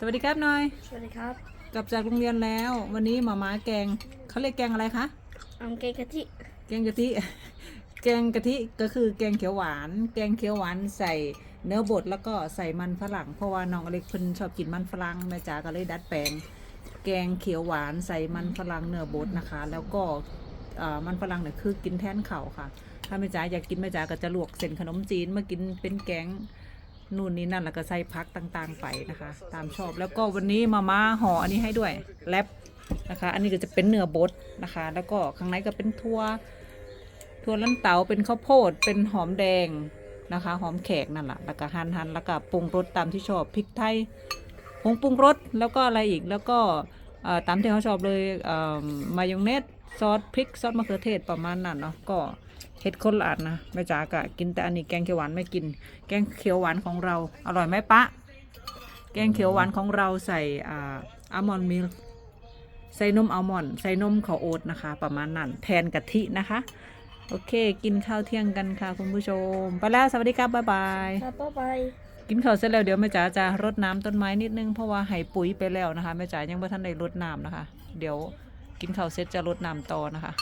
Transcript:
สวัสดีครับหน้อย สวัสดีครับ กลับจากโรงเรียนแล้ว วันนี้หมาม้าแกงเขาเรียกแกงอะไรคะอัมเกงกะทิแกงกะทิ แกงกะทิก็คือแกงเขียวหวาน แกงเขียวหวานใส่เนื้อบดแล้วก็ใส่มันฝรั่ง เพราะว่าน้องอเล็กเพิ่นชอบกินมันฝรั่งแม่จ๋าก็เลยดัดแปลง แกงเขียวหวานใส่มันฝรั่งเนื้อบดนะคะ แล้วก็เอ่อมันฝรั่งเนี่ยคือกินแทนข้าวค่ะ ถ้าแม่จ๋าอยากกินแม่จ๋าก็จะลวกเส้นขนมจีนมากินเป็นแกง นู่นนี่นั่นแล้วก็ใส่พักต่างๆไปนะคะ ตามชอบแล้วก็วันนี้มาม่าห่ออันนี้ให้ด้วยแรปนะคะ อันนี้ก็จะเป็นเนื้อบดนะคะ แล้วก็ข้างในก็เป็นทั่วทั่วลันเตาเป็นข้าวโพดเป็นหอมแดงนะคะหอมแขกนั่นแหละแล้วก็หั่นหั่นแล้วก็ปรุงรสตามที่ชอบพริกไทยผงปรุงรสแล้วก็อะไรอีกแล้วก็ ตามที่เขาชอบเลยมายองเนสซอสพริกซอสมะเขือเทศประมาณนั้นเนาะก็เฮ็ดคนละอันนะแม่จ๋ากะกินแต่อันนี้แกงเขียวหวานไม่กิน แกงเขียวหวานของเราอร่อยไหมปะ แกงเขียวหวานของเราใส่อะอัลมอนด์มิลใส่นมอัลมอนด์ใส่นมข้าวโอ๊ตนะคะ ประมาณนั้นแทนกะทินะคะ โอเค กินข้าวเที่ยงกันค่ะคุณผู้ชม ไปแล้วสวัสดีครับบ๊ายบาย ครับบ๊ายบาย กินข้าวเสร็จแล้วเดี๋ยวแม่จ๋าจะรดน้ำต้นไม้นิดนึงเพราะว่าให้ปุ๋ยไปแล้วนะคะแม่จ๋ายังไม่ทันได้รดน้ำนะคะ เดี๋ยวกินข้าวเสร็จจะรดน้ำต่อนะคะ